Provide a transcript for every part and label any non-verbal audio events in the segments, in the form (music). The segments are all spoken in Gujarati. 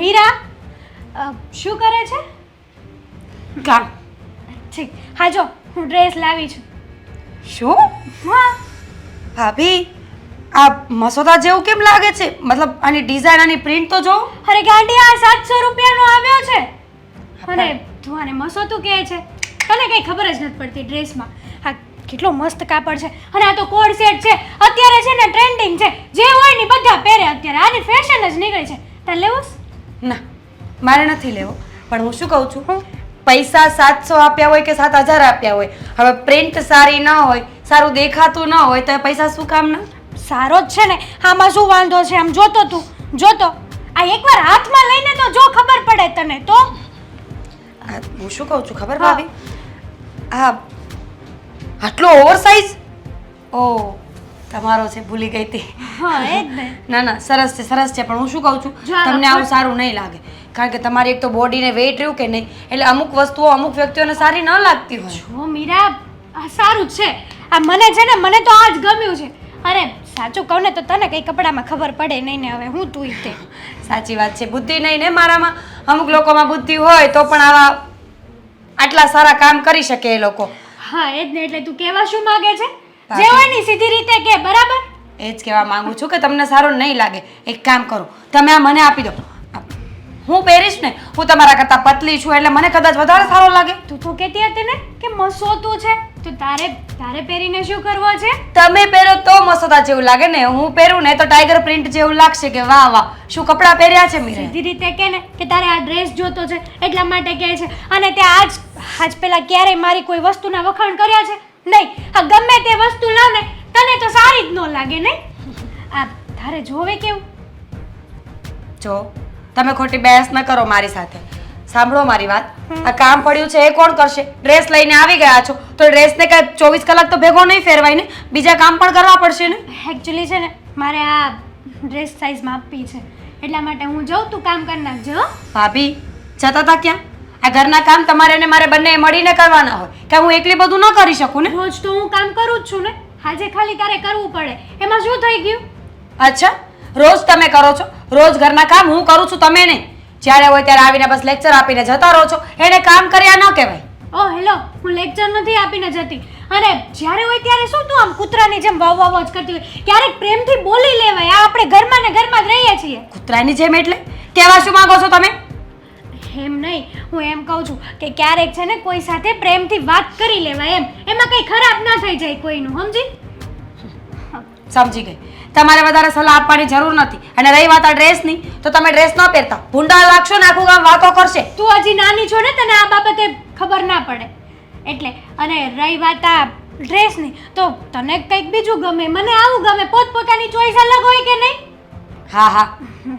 મીરા શું કરે છે? કામ ઠીક. હા જો હું ડ્રેસ લાવી છું. શું? હા. ભાભી આ મસોદા જેવું કેમ લાગે છે? મતલબ આની ડિઝાઇન આની પ્રિન્ટ તો જો અરે ગાંડી આ સાતસો રૂપિયાનો આવ્યો છે. અને તું આને મસોતું કહે છે. તને કઈ ખબર જ નથી પડતી ડ્રેસમાં. હા કેટલો મસ્ત કાપડ છે. અને આ તો કોડ સેટ છે. અત્યારે છે ને ટ્રેન્ડિંગ છે. જે હોય ને બધા પહેરે અત્યારે. આની ફેશન જ નીકળી છે. તારે લેવું? ના મારે નથી લેવો. પણ હું શું કહું છું? પૈસા સાતસો આપ્યા હોય કે સાત હજાર આપ્યા હોય? હવે પ્રિન્ટ સારી ન હોય સારું દેખાતું ન હોય તો પૈસા શું કામના સારો જ છે ને. આમાં શું વાંધો છે? આમ જોતો તું. જોતો. આ એકવાર હાથમાં લઈને તો જો ખબર પડે તને તો. હું શું કહું છું? ખબર. ભાભી? હા આટલો ઓવર સાઇઝ ઓ. તમારો છે ભૂલી ગઈ હતી. હા એ ના. ના સરસ છે સરસ છે પણ હું શું કહું છું તમને આવું સારું નહીં લાગે. કારણ કે તમારી એક તો બોડીને વેઇટ રહ્યું કે નહીં એટલે અમુક વસ્તુઓ અમુક વ્યક્તિઓને સારી ન લાગતી હોય. જો મીરા આ સારું છે. આ મને છે ને મને તો આ જ ગમ્યું છે. અરે સાચું કહું ને તો તને કઈ કપડામાં ખબર પડે નહીં ને હવે હું તું તે. સાચી વાત છે બુદ્ધિ નહીં ને મારામાં. અમુક લોકોમાં બુદ્ધિ હોય તો પણ આવા આટલા સારા કામ કરી શકે એ લોકો. હા એ જ ને એટલે તું કહેવા શું માગે છે? જે હોય ને સીધી રીતે કે બરાબર? એ જ કહેવા માંગુ છું કે તમને સારું નહીં લાગે. એક કામ કરો તમે આ મને આપી દો. હું પહેરીશ ને હું તમારા કરતાં પતલી છું એટલે મને કદાચ વધારે સારો લાગે. તું તો કહેતી હતી ને કે મસોતું છે? તો તારે તારે પહેરીને શું કરવો છે? તમે પહેરો તો મસોદા જેવું લાગે ને હું પહેરું ને તો ટાઈગર પ્રિન્ટ જેવું લાગશે કે વાહ વાહ. શું કપડાં પહેર્યા છે મીરે? સીધી રીતે કે ને કે તારે આ ડ્રેસ જોતો છે એટલા માટે કહે છે. અને તે આજ આજ પેલા ક્યારેય મારી કોઈ વસ્તુના વખાણ કર્યા છે? નહીં આ ગમે તે વસ્તુ લાવ ને તને તો સારી જ ન લાગે નહીં? આ તારે જોવે કેવું? જો તમે ખોટી બહેસ ન કરો મારી સાથે. સાંભળો મારી વાત. આ કામ પડ્યું છે એ કોણ કરશે? ડ્રેસ લઈને આવી ગયા છો તો ડ્રેસને કાંઈ ચોવીસ કલાક તો ભેગો નહીં ફેરવાય ને? બીજા કામ પણ કરવા પડશે ને? એકચ્યુઅલી છે ને મારે આ ડ્રેસ સાઇઝ માપવી છે. એટલા માટે હું જાઉં તું કામ કરી નાખજો ભાભી જતા હતા ક્યાં? આ ઘરના કામ તમારે ને મારે બંને મળીને કરવાના હોય કે હું એકલી બધું ન કરી શકું ને? રોજ તો હું કામ કરું જ છું ને. આજે ખાલી તારે કરવું પડે. એમાં શું થઈ ગયું? અચ્છા રોજ તમે કરો છો? રોજ ઘરના કામ હું કરું છું તમે નહીં. જ્યારે હોય ત્યારે આવીને બસ લેક્ચર આપીને જતા રહો છો. એને કામ કર્યા ન કહેવાય. ઓ હેલો હું લેક્ચર નથી આપીને જતી. અને જ્યારે હોય ત્યારે શું તું આમ કૂતરાની જેમ વાવ વાવ જ કરતી હોય? ક્યારેક પ્રેમથી બોલી લેવાય. આ આપણે ઘરમાં ને ઘરમાં જ રહીએ છીએ. કૂતરાની જેમ એટલે? કેવા શું માંગો છો તમે? એમ નહીં. હું એમ કહું છું કે ક્યારેક છે ને કોઈ સાથે પ્રેમથી વાત કરી લેવાય એમ. એમાં કંઈ ખરાબ ના થઈ જાય કોઈનું સમજી? સમજી ગઈ. તમારે વધારે સલાહ આપવાની જરૂર નથી. અને રહી વાત આ ડ્રેસની તો તમે ડ્રેસ ન પહેરતા. ભૂંડા લાગશો ને આખું ગામ વાતો કરશે. તું હજી નાની છો ને તને આ બાબતે ખબર ના પડે. એટલે અને રહી વાત આ ડ્રેસની તો તને કંઈક બીજું ગમે? મને આવું ગમે. પોતપોતાની ચોઈસ અલગ હોય કે નહીં? હા હા.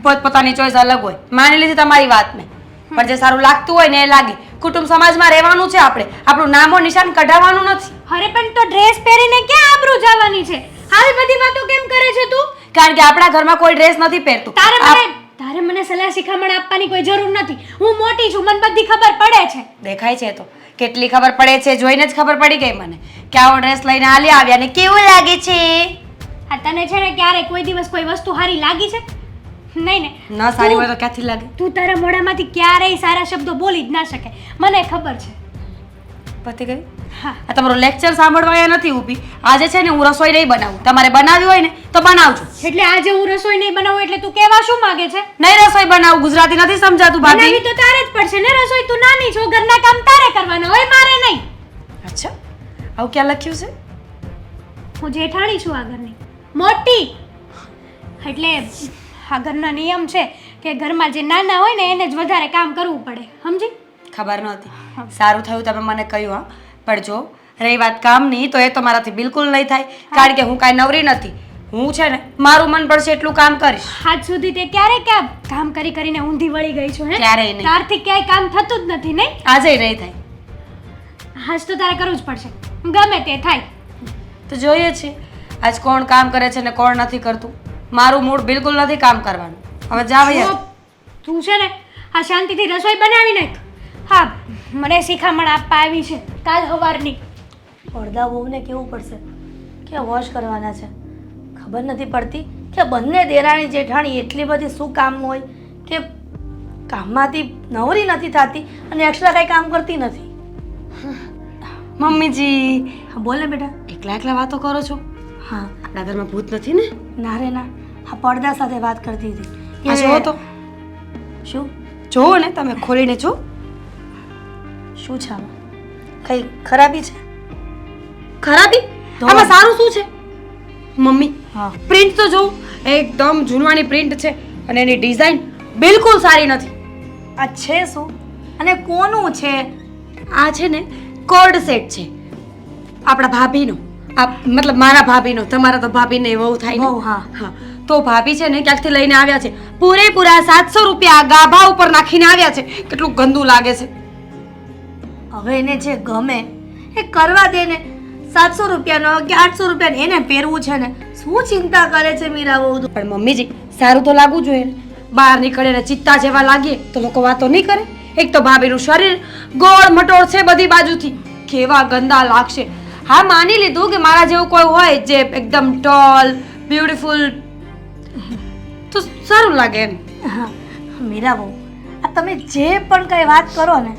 પોતપોતાની ચોઈસ અલગ હોય. માની લીધી તમારી વાતને. પણ જે સારું લાગતું હોય ને એ લાગે. કુટુંબ સમાજમાં રહેવાનું છે આપણે. આપણું નામો નિશાન કઢાવવાનું નથી. અરે પણ તો ડ્રેસ પહેરીને ક્યાં આબરૂ જવાની છે? આવી બધી વાતો કેમ કરે છે તું? કારણ કે આપણા ઘરમાં કોઈ ડ્રેસ નથી પહેરતું. તારે મને તારે મને સલાહ શિખામણ આપવાની કોઈ જરૂર નથી. હું મોટી છું મને બધી ખબર પડે છે. દેખાય છે તો. કેટલી ખબર પડે છે જોઈને જ ખબર પડી ગઈ મને કે આવો ડ્રેસ લઈને હાલી આવ્યા ને કેવું લાગે છે? આ તને છે ને ક્યારે કોઈ દિવસ કોઈ વસ્તુ સારી લાગી છે? નહીં ને ના સારી હોય તો ક્યાંથી લાગે? તું તારા મોઢામાંથી ક્યારેય સારા શબ્દો બોલી જ ના શકે. મને ખબર છે. પતી ગયું હા. આ તમારો લેક્ચર સાંભળવા એ નથી ઊભી. આજે છે ને હું રસોઈ નહીં બનાવું. તમારે બનાવી હોય ને તો બનાવજો. એટલે આજે હું રસોઈ નહીં બનાવું એટલે તું કેવા શું માંગે છે? નહીં રસોઈ બનાવું. ગુજરાતી નથી સમજાતું બનાવી તો તારે જ પડશે ને રસોઈ. તું નાની છો ઘરના કામ તારે કરવાના હોય મારે નહીં. અચ્છા. આવું ક્યાં લખ્યું છે? હું જેઠાણી છું આ ઘરની. મોટી. એટલે આ ઘરના નિયમ છે કે ઘરમાં જે નાના હોય ને એને જ વધારે કામ કરવું પડે. સમજી? ખબર નહોતી. સારું થયું તમે મને કહ્યું હા. પણ જો રહી વાત કામની તો એ તો મારાથી બિલકુલ નહીં થાય. કારણ કે હું કાંઈ નવરી નથી. હું છે ને મારું મન પડશે એટલું કામ કરીશ. આજ સુધી તે ક્યારે ક્યાં કામ કરી કરીને ઊંધી વળી ગઈ છું હે? ક્યારેય નહીં. તારથી ક્યાંય કામ થતું જ નથી નહીં? આજે નહીં થાય. આજ તો તારે કરવું જ પડશે. ગમે તે થાય. તો જોઈએ છે આજ કોણ કામ કરે છે ને કોણ નથી કરતું. મારું મૂડ બિલકુલ નથી કામ કરવાનું. હવે જાવ જો, તું છે ને આ શાંતિથી રસોઈ બનાવી નાખ. હા મને શિખામણ આપવા આવી છે કાલ સવારની. પડદા બહુને કેવું પડશે? કે વોશ કરવાના છે? ખબર નથી પડતી કે બંને દેરાણી જેઠાણી એટલી બધી શું કામ હોય કે કામમાંથી નવરી નથી થતી અને એક્સ્ટ્રા કાંઈ કામ કરતી નથી. મમ્મીજી. હા બોલ બેટા. એકલા એકલા વાતો કરો છો? હા. આપણા ઘરમાં ભૂત નથી ને? ના રે ના. હા પડદા સાથે વાત કરતી હતી. કે- આ જુઓ તો. શું? જુઓ ને તમે ખોલીને જો શું છે આમાં? કઈ ખરાબી છે? ખરાબી? આમાં સારું શું છે? મમ્મી હા. પ્રિન્ટ તો જોઉં એકદમ જૂનવાણી પ્રિન્ટ છે અને એની ડિઝાઇન બિલકુલ સારી નથી. આ છે શું? અને કોનું છે? આ છે ને કોર્ડ સેટ છે. આપણા ભાભીનો. આ મતલબ મારા ભાભીનો તમારા તો ભાભીને એવું થાય ને. વહુ, હા. હા. તો ભાભી છે ને ક્યાંકથી લઈને આવ્યા છે? પૂરેપૂરા સાતસો રૂપિયા ગાભા ઉપર નાખીને આવ્યા છે. કેટલું ગંદુ લાગે છે. હવે એને જે ગમે એ કરવા દે ને. સાતસો રૂપિયાનો કે આઠસો રૂપિયાનો એને પહેરવું છે ને. શું ચિંતા કરે છે મીરા બહુ? પણ મમ્મીજી સારું તો લાગવું જોઈએ ને. બહાર નીકળે ને ચિત્તા જેવા લાગીએ તો લોકો વાતો નહીં કરે. એક તો ભાભીનું શરીર ગોળ મટોળ છે બધી બાજુથી. કેવા ગંદા લાગશે. હા માની લીધું કે મારા જેવું કોઈ હોય જે એકદમ ટોલ બ્યુટીફુલ તો સારું લાગે એમ. હા મીરા બહુ. આ તમે જે પણ કઈ વાત કરો ને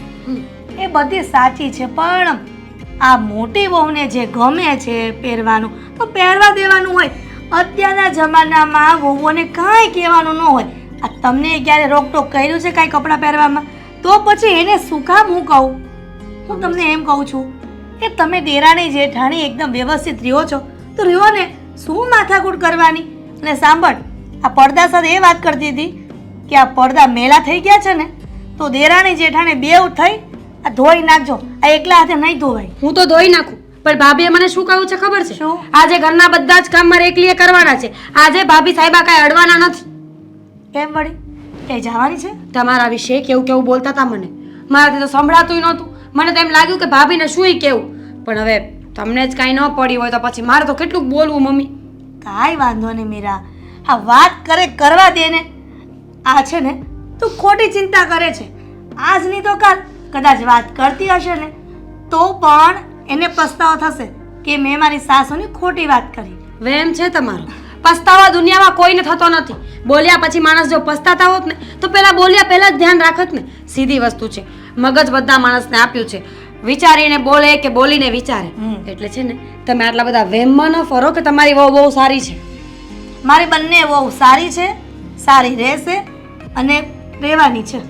એ બધી સાચી છે પણ આ મોટી વહુને જે ગમે છે પહેરવાનું તો પહેરવા દેવાનું હોય. અત્યારના જમાનામાં વહુઓને કાંઈ કહેવાનું ન હોય. આ તમને ક્યારે રોકટોક કર્યું છે કાંઈ કપડાં પહેરવામાં? તો પછી એને શું કામ હું કહું? હું તમને એમ કહું છું કે તમે દેરાણી જેઠાણી એકદમ વ્યવસ્થિત રહ્યો છો તો રહ્યો ને શું માથાકૂટ કરવાની? અને સાંભળ આ પડદા સાથે એ વાત કરતી હતી કે આ પડદા મેલા થઈ ગયા છે ને તો દેરાણી જેઠાણી બેવ થઈ આ ધોઈ નાખજો. આ એકલા હાથે નહીં ધોવાય. હું તો ધોઈ નાખું પણ ભાભીએ મને શું કહ્યું છે ખબર છે? આજે ઘરના બધા જ કામ મારે એકલીએ કરવાના છે. આજે ભાભી સાહેબા કાંઈ અડવાના નથી. કેમ વળી? એ જવાની છે? તમારા વિશે કેવું કેવું બોલતા હતા મને. મારાથી તો સંભળાતું નહોતું. મને તો એમ લાગ્યું કે ભાભીને શું કેવું? પણ હવે તમને જ કાંઈ ન પડી હોય તો પછી મારે તો કેટલું બોલવું મમ્મી? કાંઈ વાંધો નહીં મીરા. આ વાત કરે કરવા દે ને. આ છે ને તું ખોટી ચિંતા કરે છે. આજ નહીં તો કાલ કદાચ વાત કરતી હશે ને તો પણ એને પસ્તાવો થશે કે મેં મારી સાસુની ખોટી વાત કરી. વેમ છે તમારો. પસ્તાવા દુનિયામાં કોઈને થતો નથી. બોલ્યા પછી માણસ જો પસ્તાતા હોત ને તો પેલા બોલ્યા પહેલા જ ધ્યાન રાખત ને. સીધી વસ્તુ છે. મગજ બધા માણસને આપ્યું છે. વિચારીને બોલે કે બોલીને વિચારે. એટલે છે ને તમે આટલા બધા વહેમમાં ન ફરો કે તમારી વહુ બહુ સારી છે. મારી બંને વહુ સારી છે સારી રહેશે અને રહેવાની છે.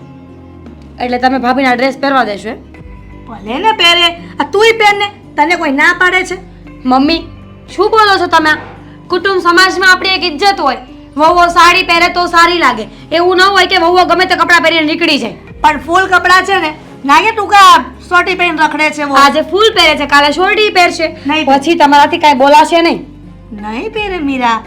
એટલે તમે ભાભીના ડ્રેસ પહેરવા દેશો એમ? ભલે ને પહેરે. આ તુંય પહેર ને તને કોઈ ના પાડે છે? મમ્મી શું બોલો છો તમે? કુટુંબ સમાજમાં આપણી એક ઇજ્જત હોય વહુઓ સાડી પહેરે તો સારી લાગે. એવું ન હોય કે વહુઓ ગમે તે કપડાં પહેરીને નીકળી જાય. પણ ફૂલ કપડાં છે ને નાગે ટૂંકા સોટી પહેરીને રખડે છે આજે ફૂલ પહેરે છે કાલે શોર્ટી પહેરશે. પછી તમારાથી કાંઈ બોલાશે નહીં. નહીં પહેરે મીરા.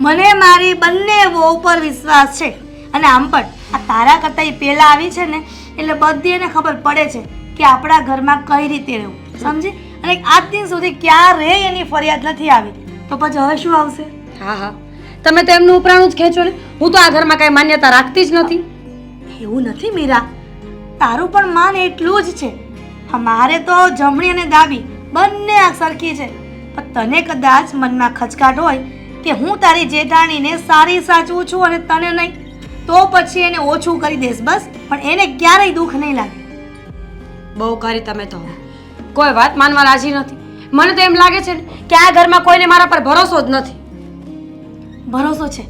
મને મારી બંને વહુ પર વિશ્વાસ છે. અને આમ પણ આ તારા કરતાં પહેલાં આવી છે ને એટલે બધી એને ખબર પડે છે કે આપણા ઘરમાં કઈ રીતે રહેવું. સમજી? અને આજ દિન સુધી ક્યારેય એની ફરિયાદ નથી આવી. તો પછી હવે શું આવશે? હા હા. તમે તો એમનું ઉપરાણું જ ખેંચો ને. હું તો આ ઘરમાં કાંઈ માન્યતા રાખતી જ નથી. એવું નથી મીરા. તારું પણ માન એટલું જ છે. અમારે તો જમણી અને ડાબી બંને આ સરખી છે. પણ તને કદાચ મનમાં ખચકાટ હોય કે હું તારી જેઠાણીને સારી સાચવું છું અને તને નહીં તો પછી એને ઓછું કરી દઈશ બસ. પણ એને ક્યારેય દુઃખ નહીં લાગે. બહુ કરી તમે તો. કોઈ વાત માનવા રાજી નથી. મને તો એમ લાગે છે ને કે આ ઘરમાં કોઈને મારા પર ભરોસો જ નથી. ભરોસો છે.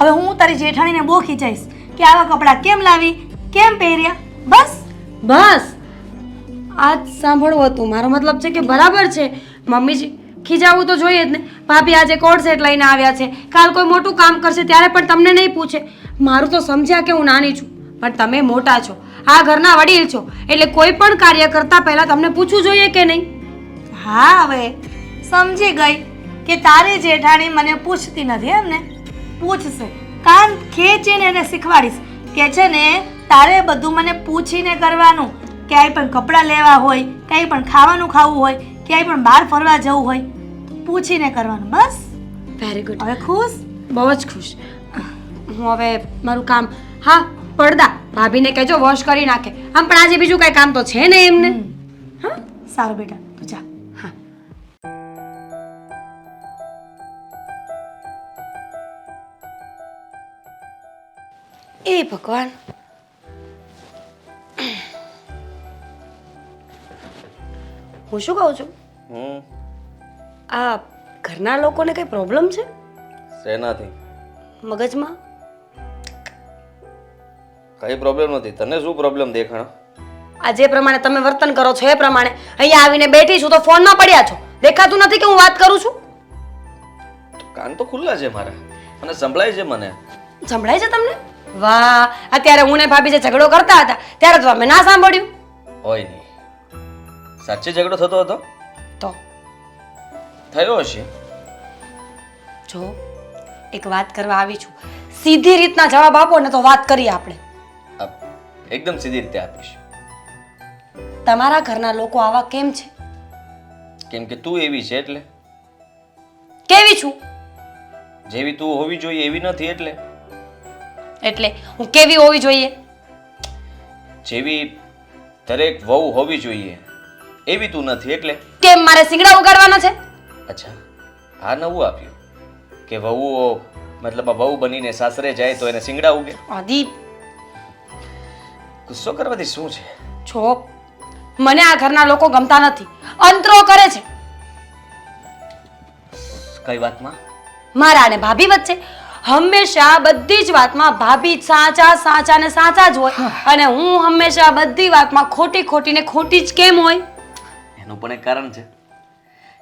હવે હું તારી જેઠાણીને બહુ ખીચાઈશ કે આવા કપડાં કેમ લાવી કેમ પહેર્યા? બસ. બસ. આ સાંભળવું હતું. મારો મતલબ છે કે બરાબર છે. મમ્મીજી ખીજાવું તો જોઈએ જ ને. ભાભી આજે કોડ સેટ લઈને આવ્યા છે. કાલ કોઈ મોટું કામ કરશે ત્યારે પણ તમને નહીં પૂછે. મારું તો સમજ્યા કે હું નાની છું પણ તમે મોટા છો. આ ઘરના વડીલ છો એટલે કોઈ પણ કાર્ય કરતા પહેલા તમને પૂછવું જોઈએ કે નહીં? હા હવે સમજી ગઈ કે તારી જેઠાણી મને પૂછતી નથી એમને. પૂછશે. કાન ખેંચીને એને શીખવાડીશ કે છે ને તારે બધું મને પૂછીને કરવાનું. ક્યાંય પણ કપડાં લેવા હોય ક્યાંય પણ ખાવાનું ખાવું હોય ક્યાંય પણ બહાર ફરવા જવું હોય પૂછીને કરવાનું બસ. વેરી ગુડ હવે ખુશ? બહુ જ ખુશ. હું હવે મારું કામ હા પડદા. ભાભીને કહેજો વોશ કરી નાખે. આમ પણ આજે બીજું કાંઈ કામ તો છે ને એમને. હા? સારું બેટા તું જા. એ ભગવાન. હું શું કહું છું? હમ આ ઘરના લોકોને કઈ પ્રોબ્લેમ છે? શેનાથી? મગજમાં? કઈ પ્રોબ્લેમ નથી. તને શું પ્રોબ્લેમ દેખાણ? આ જે પ્રમાણે તમે વર્તન કરો છો એ પ્રમાણે અહીંયા આવીને બેઠી છું તો ફોનમાં પડ્યા છો. દેખાતું નથી કે હું વાત કરું છું? કાન તો ખુલ્લા છે મારા. અને સંભળાય છે મને. સંભળાય છે તમને? વાહ અત્યારે હું ને ભાભી જે ઝઘડો કરતા હતા ત્યારે તો અમે ના સાંભળ્યું. હોય નહીં સાચે ઝઘડો થતો હતો? તો? થયો હશે. જો એક વાત કરવા આવી છું. સીધી રીતના જવાબ આપો ને તો વાત કરીએ આપણે. એકદમ સીધી રીતે આપીશ. તમારા ઘરના લોકો આવા કેમ છે? કેમ કે તું એવી છે એટલે. કેવી છું? જેવી તું હોવી જોઈએ એવી નથી એટલે. એટલે હું કેવી હોવી જોઈએ? જેવી દરેક વહુ હોવી જોઈએ. એવી તું નથી એટલે? કેમ મારે સિંગડા ઉગાડવાના છે? અચ્છા આ નવું આપ્યું. કે વહુઓ મતલબ આ વહુ બનીને સાસરે જાય તો એને સિંગડા ઉગે? આદિ. ગુસ્સો કરવાથી શું છે? છો મને આ ઘરના લોકો ગમતા નથી. અંતરો કરે છે. કઈ વાતમાં? મારા અને ભાભી વચ્ચે હંમેશા બધી જ વાતમાં ભાભી સાચા સાચા ને સાચા જ હોય. અને હું હંમેશા બધી વાતમાં ખોટી ખોટી ને ખોટી જ કેમ હોય? એનું પણ એક કારણ છે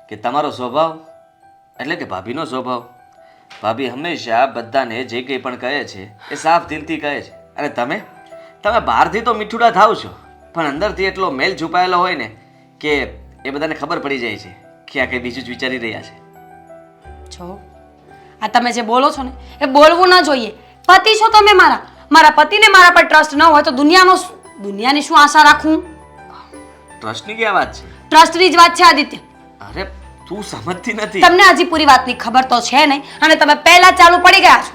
કે તમારો સ્વભાવ એટલે કે ભાભીનો સ્વભાવ. ભાભી હંમેશા બધાને જે કંઈ પણ કહે છે એ સાફ દિલથી કહે છે. અને તમે? તમે બહારથી તો મીઠુડા થાવ છો પણ અંદરથી એટલો મેલ છુપાયેલો હોય ને કે એ બધાને ખબર પડી જાય છે કે આ કંઈ બીજું જ વિચારી રહ્યા છે. છો આ તમે જે બોલો છો ને એ બોલવું ન જોઈએ. પતિ છો તમે મારા. મારા પતિને મારા પર ટ્રસ્ટ ન હોય તો દુનિયાનો દુનિયાની શું આશા રાખું? ટ્રસ્ટની ક્યાં વાત છે? ટ્રસ્ટની જ વાત છે આદિત્ય. અરે તું સમજતી નથી. તમને હજી પૂરી વાતની ખબર તો છે નહીં અને તમે પહેલા ચાલુ પડી ગયા છો.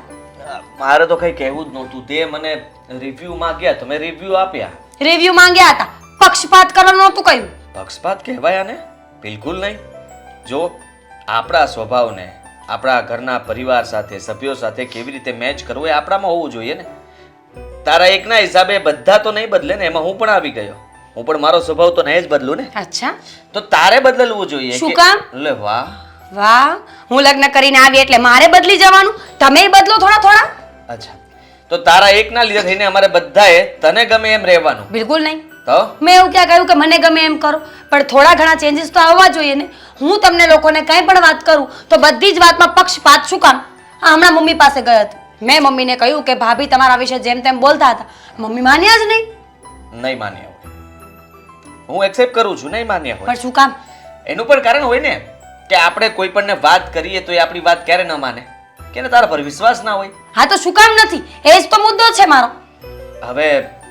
મારે તો કંઈ કહેવું જ નહોતું. તે મને રિવ્યુ માંગ્યા તમે રિવ્યુ આપ્યા. રિવ્યુ માંગ્યા હતા. પક્ષપાત કરવાનું નહોતું કહ્યું. પક્ષપાત કહેવાય આને? બિલકુલ નહીં. જો આપણા સ્વભાવને આપણા ઘરના પરિવાર સાથે સભ્યો સાથે કેવી રીતે મેચ કરવો એ આપણામાં હોવું જોઈએ ને. તારા એકના હિસાબે બધા તો નહીં બદલે ને એમાં હું પણ આવી ગયો. હું પણ મારો સ્વભાવ તો નહીં જ બદલું ને. અચ્છા. તો તારે બદલવું જોઈએ શું કામ? લે વાહ. વાહ. હું લગ્ન કરીને આવી એટલે મારે બદલી જવાનું? તમે બદલો થોડા થોડા. અચ્છા. તો તારા એકના લીધે થઈને અમારે બધાએ તને ગમે એમ રહેવાનું. બિલકુલ નહીં. તો? મેં એવું ક્યાં કહ્યું કે મને ગમે એમ કરો. પણ થોડા ઘણા ચેન્જીસ તો આવવા જોઈએ ને. હું તમને લોકોને કંઈ પણ વાત કરું તો બધી જ વાતમાં પક્ષપાત શું કામ? આ હમણાં મમ્મી પાસે ગયો હતો. મેં મમ્મીને કહ્યું કે ભાભી તમારા વિશે જેમ તેમ બોલતા હતા. મમ્મી માન્યા જ નહીં. નહીં માન્યા હોય. હું એક્સેપ્ટ કરું છું નહીં માન્યા હોય. પણ શું કામ? એનું પણ કારણ હોય ને કે આપણે કોઈ પણને વાત કરીએ તો એ આપણી વાત ક્યારે ન માને? કે એને તારા પર વિશ્વાસ ના હોય? હા તો શું કામ નથી? એ જ તો મુદ્દો છે મારો. હવે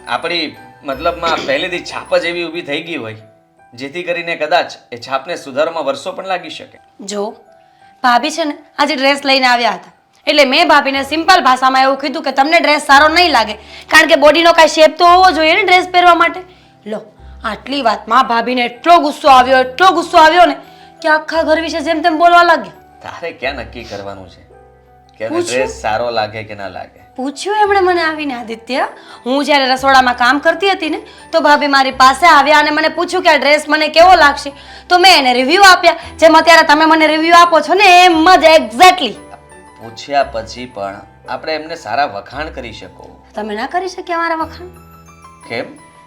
આપણી મતલબમાં પહેલેથી છાપ જ એવી ઊભી થઈ ગઈ હોય જેથી કરીને કદાચ એ છાપને સુધારવામાં વર્ષો પણ લાગી શકે. જો ભાભી છે ને આજે ડ્રેસ લઈને આવ્યા હતા. એટલે મેં ભાભીને સિમ્પલ ભાષામાં એવું કીધું કે તમને ડ્રેસ સારો નહીં લાગે કારણ કે બોડીનો કાંઈ શેપ તો હોવો જોઈએ ને ડ્રેસ પહેરવા માટે. લો આટલી વાતમાં ભાભીને એટલો ગુસ્સો આવ્યો એટલો ગુસ્સો આવ્યો ને કે આખા ઘર વિશે જેમ તેમ બોલવા લાગ્યા. તારે ક્યાં નક્કી કરવાનું છે? કે એને ડ્રેસ સારો લાગે કે ના લાગે? પૂછ્યું એમણે મને આવીને આદિત્ય? હું જ્યારે રસોડામાં કામ કરતી હતી ને તો ભાભી મારી પાસે આવ્યા અને મને પૂછ્યું કે આ ડ્રેસ મને કેવો લાગશે? તો મેં એને રિવ્યૂ આપ્યા. જેમ અત્યારે તમે મને રિવ્યૂ આપો છો ને એમ જ એક્ઝેક્ટલી પૂછ્યા પછી પણ આપણે એમને સારા વખાણ કરી શકો. તમે ના કરી શક્યા મારા વખાણ? કેમ?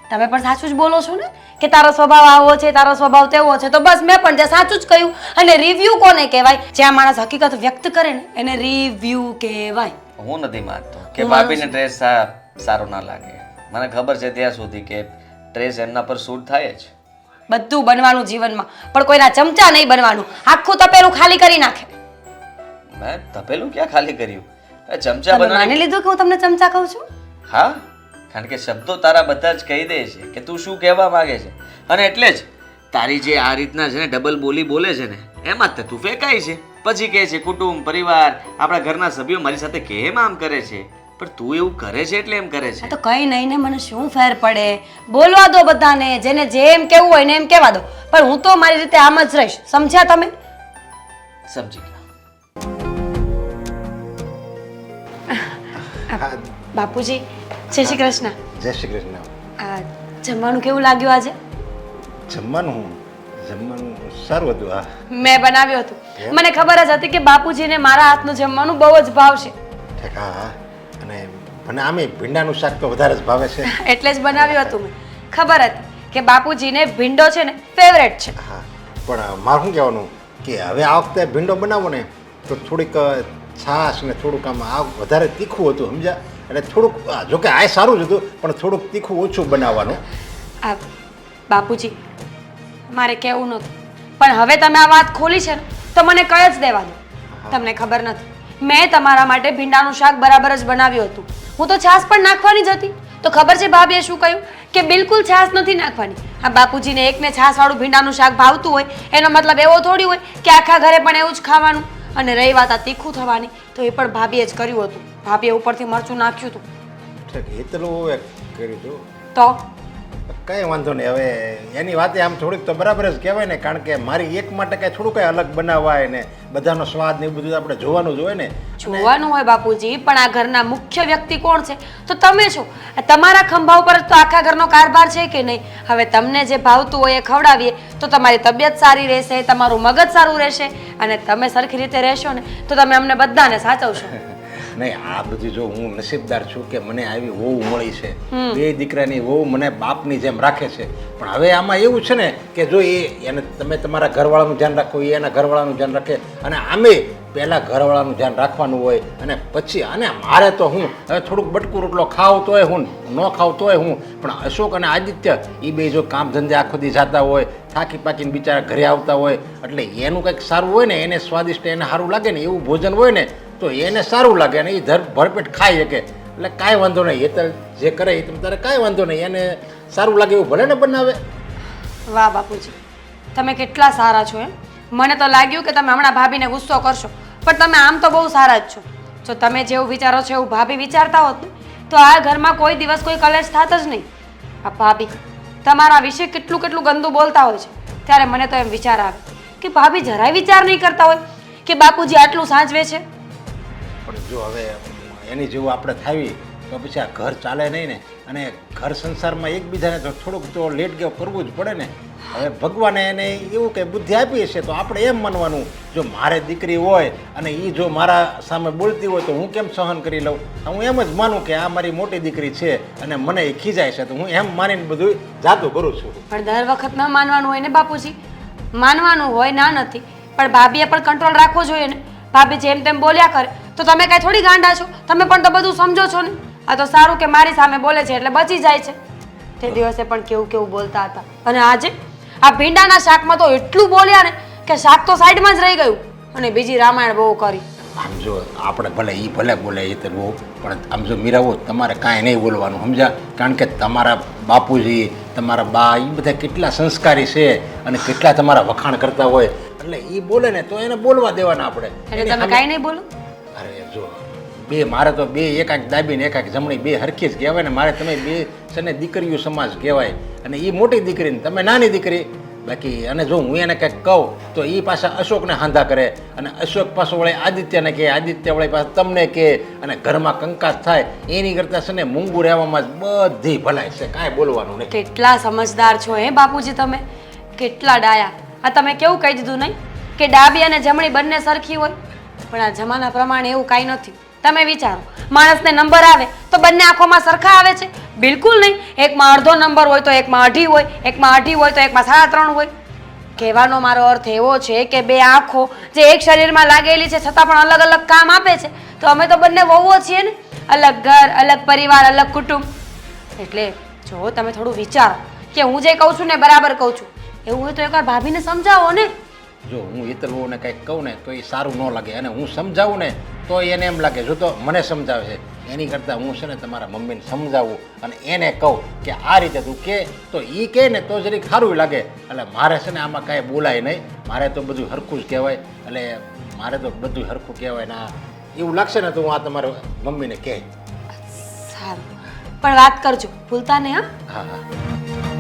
તમે પણ સાચું જ બોલો છો ને? કે તારો સ્વભાવ આવો છે તારો સ્વભાવ તેવો છે તો બસ મેં પણ જે સાચું જ કહ્યું અને રિવ્યુ કોને કહેવાય? જ્યાં માણસ હકીકત વ્યક્ત કરે ને એને રિવ્યુ કહેવાય. હું નથી માનતો કે ભાભીને ડ્રેસ સારો ના લાગે. મને ખબર છે ત્યાં સુધી કે ડ્રેસ એમના પર સૂટ થાય જ. બધું બનવાનું જીવનમાં પણ કોઈના ચમચા નહીં બનવાનું. આખું તપેલું ખાલી કરી નાખે. મેં તપેલું ક્યાં ખાલી કર્યું? ચમચા બનાવી લીધું કે હું તમને ચમચા કહું છું? હા. કારણ કે શબ્દો તારા બધા જ કહી દે છે કે તું શું કહેવા માંગે છે. અને એટલે જ તારી જે આ રીતના છે ને ડબલ બોલી બોલે છે ને એમાં જ તે તું ફેંકાય છે. પછી કહે છે કુટુંબ પરિવાર આપણા ઘરના સભ્યો મારી સાથે કેમ આમ કરે છે? પણ તું એવું કરે છે એટલે એમ કરે છે. તો કઈ નહીં ને મને શું ફેર પડે? બોલવા દો બધાને જેને જેમ કેવું હોય ને એમ કહેવા દો. પણ હું તો મારી રીતે આમ જ રહીશ. સમજ્યા તમે? સમજી ગયો. બાપુજી જય શ્રી કૃષ્ણ. જય શ્રી કૃષ્ણ. આ જમવાનું કેવું લાગ્યું આજે? જમવાનું જમવાનું સારું હતું હા. મેં બનાવ્યું હતું. મને ખબર જ હતી કે બાપુજીને મારા હાથનું જમવાનું બહુ જ ભાવશે હા અને મને આમે ભીંડાનું શાક તો વધારે જ ભાવે છે. (laughs) એટલે જ બનાવ્યું હતું મેં. ખબર હતી કે બાપુજીને ભીંડો છે ને ફેવરેટ છે. હા પણ મારું શું કહેવાનું? કે હવે આ વખતે ભીંડો બનાવો ને તો થોડીક છાશ ને થોડુંક આમ આ વધારે તીખું હતું સમજ્યા? એટલે થોડુંક જોકે આ સારું જ હતું પણ થોડુંક તીખું ઓછું બનાવવાનું. આ બાપુજી મારે કહેવું નહોતું. પણ હવે તમે આ વાત ખોલી છે ને તો મને કહી જ દેવા દો તમને ખબર નથી. મેં તમારા માટે ભીંડાનું શાક બરાબર જ બનાવ્યું હતું. હું તો છાશ પણ નાખવાની જ હતી. તો ખબર છે ભાભીએ શું કહ્યું? કે બિલકુલ છાશ નથી નાખવાની. આ બાપુજીને એકને છાશવાળું ભીંડાનું શાક ભાવતું હોય એનો મતલબ એવો થોડી હોય કે આખા ઘરે પણ એવું જ ખાવાનું. અને રહી વાત આ તીખું થવાની તો એ પણ ભાભીએ જ કર્યું હતું. ભાભીએ ઉપરથી મરચું નાખ્યું હતું. એટલું એક કર્યું હતું તો? કંઈ વાંધો નહીં હવે એની વાતે આમ થોડીક તો બરાબર જ કહેવાય ને કારણ કે મારી એક માટે કાંઈ થોડું કંઈ અલગ બનાવાય ને બધાનો સ્વાદ ને એ બધું આપણે જોવાનું જ હોય ને. જોવાનું હોય બાપુજી પણ આ ઘરના મુખ્ય વ્યક્તિ કોણ છે? તો તમે છો. આ તમારા ખંભા ઉપર તો આખા ઘરનો કારભાર છે કે નહીં? હવે તમને જે ભાવતું હોય એ ખવડાવીએ તો તમારી તબિયત સારી રહેશે તમારું મગજ સારું રહેશે અને તમે સરખી રીતે રહેશો ને તો તમે અમને બધાને સાચવશો. નહીં આ બધું જો હું નસીબદાર છું કે મને આવી વહુ મળી છે. બે દીકરાની વહુ મને બાપની જેમ રાખે છે. પણ હવે આમાં એવું છે ને કે જો એ એને તમે તમારા ઘરવાળાનું ધ્યાન રાખો એ એના ઘરવાળાનું ધ્યાન રાખે અને આમે પહેલાં ઘરવાળાનું ધ્યાન રાખવાનું હોય અને પછી અને મારે તો હું હવે થોડુંક બટકું રોટલો ખાવ તોય હું ન ખાવ તોય હું પણ અશોક અને આદિત્ય એ બે જો કામ ધંધે આખો દી જતા હોય થાકી પાકીને બિચારા ઘરે આવતા હોય એટલે એનું કંઈક સારું હોય ને એને સ્વાદિષ્ટ એને સારું લાગે ને એવું ભોજન હોય ને તો એને સારું લાગે અને એ ધર ભરપેટ ખાઈ શકે. એટલે કાંઈ વાંધો નહીં, એ તો જે કરે એ તમે તારે કાંઈ વાંધો નહીં, એને સારું લાગે એવું ભલે ને બનાવે. વાહ બાપુજી, તમે કેટલા સારા છો એમ. મને તો લાગ્યું કે તમે હમણાં ભાભીને ગુસ્સો કરશો, પણ તમે આમ તો બહુ સારા જ છો. જો તમે જેવું વિચારો છો એવું ભાભી વિચારતા હોત તો આ ઘરમાં કોઈ દિવસ કોઈ કલેશ થાત જ નહીં. આ ભાભી, તમારા વિશે કેટલું કેટલું ગંદુ બોલતા હોય છે. ત્યારે મને તો એમ વિચાર આવે કે ભાભી જરાય વિચાર નહીં કરતા હોય કે બાપુજી આટલું સાચવે છે. પણ જો હવે એની જેવું આપણે થાવી, તો પછી આ ઘર ચાલે નહીં ને. અને ઘર સંસારમાં એકબીજાને તો થોડુંક તો લેટ ગયો કરવું જ પડે ને. હવે ભગવાને એને એવું કંઈ બુદ્ધિ આપી હશે તો આપણે એમ માનવાનું, જો મારે દીકરી હોય અને એ જો મારા સામે બોલતી હોય તો હું કેમ સહન કરી લઉં? હું એમ જ માનું કે આ મારી મોટી દીકરી છે અને મને એ ખીજાય છે, તો હું એમ માનીને બધું જાતું કરું છું. પણ દર વખત ન માનવાનું હોય ને બાપુજી. માનવાનું હોય ના નથી, પણ ભાભીએ પણ કંટ્રોલ રાખવો જોઈએ ને. ભાભી જેમ તેમ બોલ્યા કરે તો તમે કાંઈ થોડી ગાંડા છો? તમે પણ તો બધું સમજો છો ને? આ તો સારું કે મારી સામે બોલે છે એટલે બચી જાય છે. તે દિવસે પણ કેવું કેવું બોલતા હતા. અને આજે આ ભીંડાના શાકમાં તો એટલું બોલ્યા ને કે શાક તો સાઈડમાં જ રહી ગયું. અને બીજી રામાયણ બહુ કરી. આમ જો આપણે ભલે એ ભલે બોલે એ તો બહુ પણ આમ જો મીરાવો તમારે કાંઈ નહીં બોલવાનું સમજ્યા? કારણ કે તમારા બાપુજી તમારા બા એ બધા કેટલા સંસ્કારી છે અને કેટલા તમારા વખાણ કરતા હોય. એટલે એ બોલે ને તો એને બોલવા દેવાના આપણે. એટલે તમે કાંઈ નહીં બોલો. જો, બે, મારે તો બે, એકાક દાબી ને એકાક જમણી બે હરખી જ કહેવાય ને મારે તમે બે છે દીકરીઓ સમાજ કહેવાય. અને એ મોટી દીકરી તમે નાની દીકરી. બાકી અને જો હું એને કંઈક કહું, તો એ પાછા અશોકને હાંધા કરે. અને અશોક પાછો વળે આદિત્યને કહે, આદિત્ય વળે પાછા તમને કહે. અને ઘરમાં કંકાસ થાય, એની કરતાં છે ને મૂંગું રહેવામાં જ બધી ભલાઈ છે, કાંઈ બોલવાનું નહીં. કેટલા સમજદાર છો હે બાપુજી તમે? કેટલા ડાયા. આ તમે કેવું કહી દીધું નહીં? કે ડાબી અને જમણી બંને સરખી હોય? પણ આ જમાના પ્રમાણે એવું કાંઈ નથી. તમે વિચારો, માણસને નંબર આવે તો બંને આંખોમાં સરખા આવે છે. બિલકુલ નહીં. એકમાં અડધો નંબર હોય તો એકમાં અઢી હોય, એકમાં અઢી હોય તો એકમાં સાડા ત્રણ હોય. કહેવાનો મારો અર્થ એવો છે કે બે આંખો જે એક શરીરમાં લાગેલી છે છતાં પણ અલગ અલગ કામ આપે છે. તો અમે તો બંને વહુઓ છીએ ને. અલગ ઘર, અલગ પરિવાર, અલગ કુટુંબ. એટલે જો તમે થોડું વિચારો કે હું જે કહું છું ને બરાબર કહું છું. એવું હોય તો એકવાર ભાભીને સમજાવો ને. જો હું ઈતરવોને કંઈક કહું ને તો એ સારું ન લાગે અને હું સમજાવું ને તો એને એમ લાગે જો તો મને સમજાવે છે એની કરતાં હું છે ને તમારા મમ્મીને સમજાવું અને એને કહું કે આ રીતે તું કે તો એ કહે ને તો જરીક સારું લાગે. એટલે મારે છે ને આમાં કાંઈ બોલાય નહીં. મારે તો બધું હરખું જ કહેવાય. એટલે મારે તો બધું હરખું કહેવાય ને એવું લાગશે ને તો હું આ તમારા મમ્મીને કહે. સારું. પણ વાત કરજો. ભૂલતા નહીં હા? હા હા.